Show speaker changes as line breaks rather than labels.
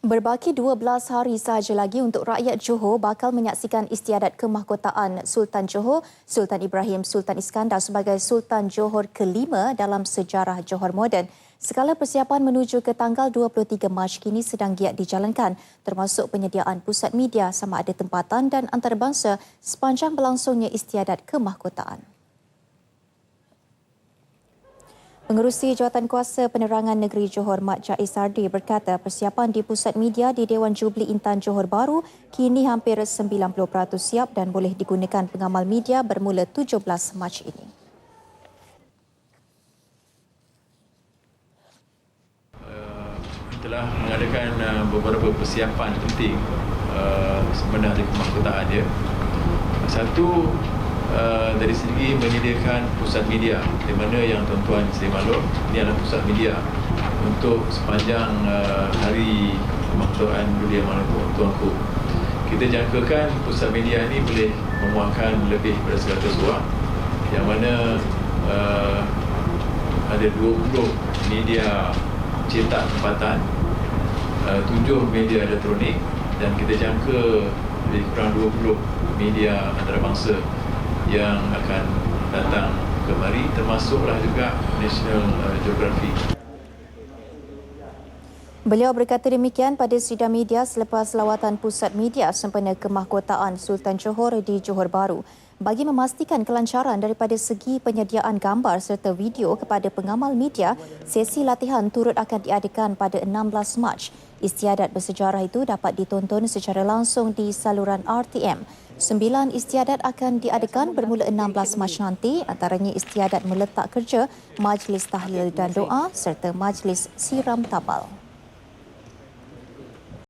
Berbaki 12 hari sahaja lagi untuk rakyat Johor bakal menyaksikan istiadat kemahkotaan Sultan Johor, Sultan Ibrahim Sultan Iskandar sebagai Sultan Johor kelima dalam sejarah Johor moden. Segala persiapan menuju ke tanggal 23 Mac kini sedang giat dijalankan termasuk penyediaan pusat media sama ada tempatan dan antarabangsa sepanjang berlangsungnya istiadat kemahkotaan. Pengerusi Jawatan Kuasa Penerangan Negeri Johor Mat Jais Sardi berkata persiapan di Pusat Media di Dewan Jubli Intan Johor Baru kini hampir 90% siap dan boleh digunakan pengamal media bermula 17 Mac ini.
Uh, telah mengadakan uh, beberapa persiapan penting uh, sebenar di kemahkotaan dia. Satu, uh, dari segi menyediakan pusat media. Di mana yang tuan-tuan saya maklum ini adalah pusat media untuk sepanjang uh, hari kemakmuran belia mana tuan-tuanku kita jangkakan pusat media ini boleh memuatkan lebih daripada 100 orang. Yang mana uh, ada 20 media cetak tempatan uh, 7 media elektronik dan kita jangka lebih kurang 20 media antarabangsa yang akan datang kemari termasuklah juga National uh, Geography.
Beliau berkata demikian pada sidang media selepas lawatan pusat media sempena kemahkotaan Sultan Johor di Johor Baru bagi memastikan kelancaran daripada segi penyediaan gambar serta video kepada pengamal media, sesi latihan turut akan diadakan pada 16 Mac. Istiadat bersejarah itu dapat ditonton secara langsung di saluran RTM. Sembilan istiadat akan diadakan bermula 16 Mac nanti, antaranya istiadat meletak kerja, majlis tahlil dan doa serta majlis siram tabal.